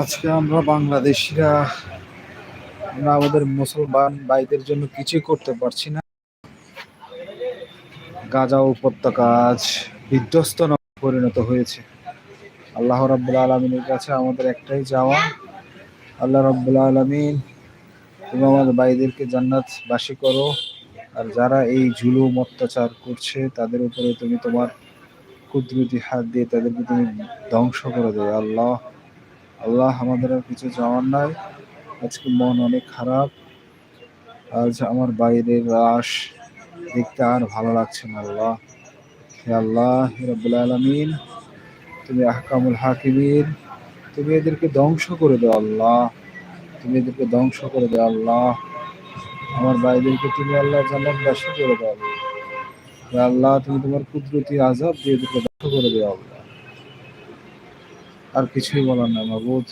আজকে আমরা বাংলাদেশিরা, আমরা আমাদের মুসলমান ভাইদের জন্য কিছুই করতে পারছি না। গাজা উপত্যকা আজ বিধ্বস্ত পরিণত হয়েছে। আল্লাহ রাব্বুল আলমিনের কাছে আমাদের একটাই যাওয়া আল্লাহ রাব্বুল আলমিন তুমি আমাদের ভাইদেরকে জান্নাত বাসী করো। আর যারা এই জুলুম অত্যাচার করছে, তাদের উপরে তুমি তোমার কুদরতি হাত দিয়ে তাদেরকে তুমি ধ্বংস করে দেয় আল্লাহ আল্লাহ আমাদের আর কিছু যাওয়ার নাই। আজকে মন অনেক খারাপ। আজ আমার বাইরের রাস দেখতে আর ভালো লাগছে না, আল্লাহ। হে আল্লাহ রব্বুল আলমিন, তুমি আহকামুল হাকিমিন, তুমি এদেরকে ধ্বংস করে দাও, আল্লাহ। তুমি এদেরকে ধ্বংস করে দাও, আল্লাহ। আমার ভাইদেরকে তুমি আল্লাহ জান্নাতবাসী করে দাও। আল্লাহ, তুমি তোমার কুদরতি আজাব দিয়ে দিতে ব্যর্থ করে দেওয়া আল্লাহ। আর কিছুই বলার না মাবুদ।